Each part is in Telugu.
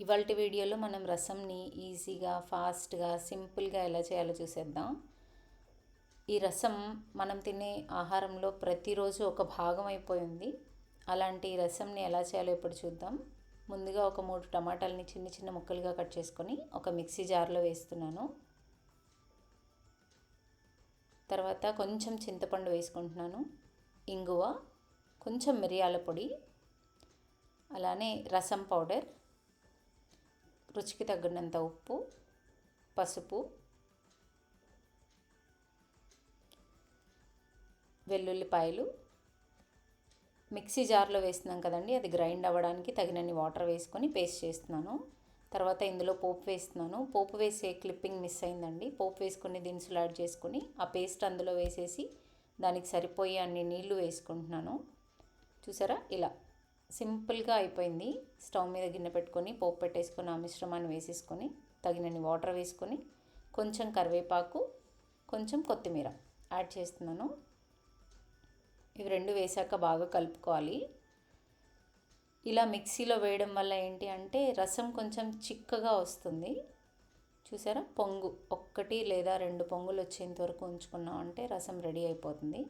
ఇవాళ వీడియోలో మనం రసంని ఈజీగా ఫాస్ట్గా సింపుల్గా ఎలా చేయాలో చూసేద్దాం. ఈ రసం మనం తినే ఆహారంలో ప్రతిరోజు ఒక భాగం అయిపోయింది. అలాంటి రసంని ఎలా చేయాలో ఇప్పుడు చూద్దాం. ముందుగా ఒక మూడు టమాటాలని చిన్న చిన్న ముక్కలుగా కట్ చేసుకొని ఒక మిక్సీ జార్లో వేస్తున్నాను. తర్వాత కొంచెం చింతపండు వేసుకుంటున్నాను. ఇంగువ కొంచెం మిరియాల పొడి అలానే రసం పౌడర్ రుచికి తగినంత ఉప్పు పసుపు వెల్లుల్లిపాయలు. మిక్సీ జార్లో వేస్తున్నాం కదండి అది గ్రైండ్ అవ్వడానికి తగినన్ని వాటర్ వేసుకొని పేస్ట్ చేస్తున్నాను. తర్వాత ఇందులో పోపు వేస్తున్నాను. పోపు వేసే క్లిప్పింగ్ మిస్ అయిందండి. పోపు వేసుకుని దినుసులు యాడ్ చేసుకుని ఆ పేస్ట్ అందులో వేసేసి దానికి సరిపోయే అన్ని నీళ్ళు వేసుకుంటున్నాను. చూసారా? ఇలా. సింపుల్గా అయిపోయింది. స్టవ్ మీద గిన్నె పెట్టుకొని పోపు పెట్టేసుకొని ఆ మిశ్రమాన్ని వేసేసుకొని తగినన్ని వాటర్ వేసుకొని కొంచెం కరివేపాకు కొంచెం కొత్తిమీర యాడ్ చేస్తున్నాను. ఇవి రెండు వేసాక బాగా కలుపుకోవాలి. ఇలా మిక్సీలో వేయడం వల్ల ఏంటి అంటే రసం కొంచెం చిక్కగా వస్తుంది. చూసారా? పొంగు ఒక్కటి లేదా రెండు పొంగులు వచ్చేంత వరకు ఉంచుకున్నాం అంటే రసం రెడీ అయిపోతుంది.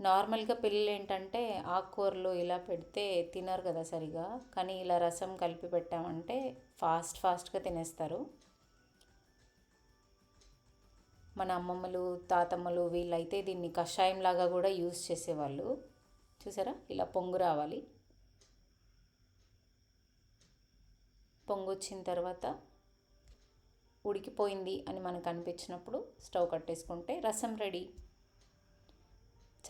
నార్మల్గా పిల్లలు ఏంటంటే ఆకుకూరలు ఇలా పెడితే తినరు కదా సరిగా. కానీ ఇలా రసం కలిపి పెట్టామంటే ఫాస్ట్ ఫాస్ట్గా తినేస్తారు. మన అమ్మమ్మలు తాతమ్మలు వీళ్ళైతే దీన్ని కషాయంలాగా కూడా యూస్ చేసేవాళ్ళు. చూసారా? ఇలా పొంగు రావాలి. పొంగు వచ్చిన తర్వాత ఉడికిపోయింది అని మనకు అనిపించినప్పుడు స్టవ్ కట్టేసుకుంటే రసం రెడీ.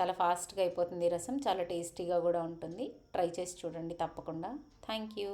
చాలా ఫాస్ట్గా అయిపోతుంది రసం చాలా టేస్టీగా కూడా ఉంటుంది. ట్రై చేసి చూడండి తప్పకుండా. Thank you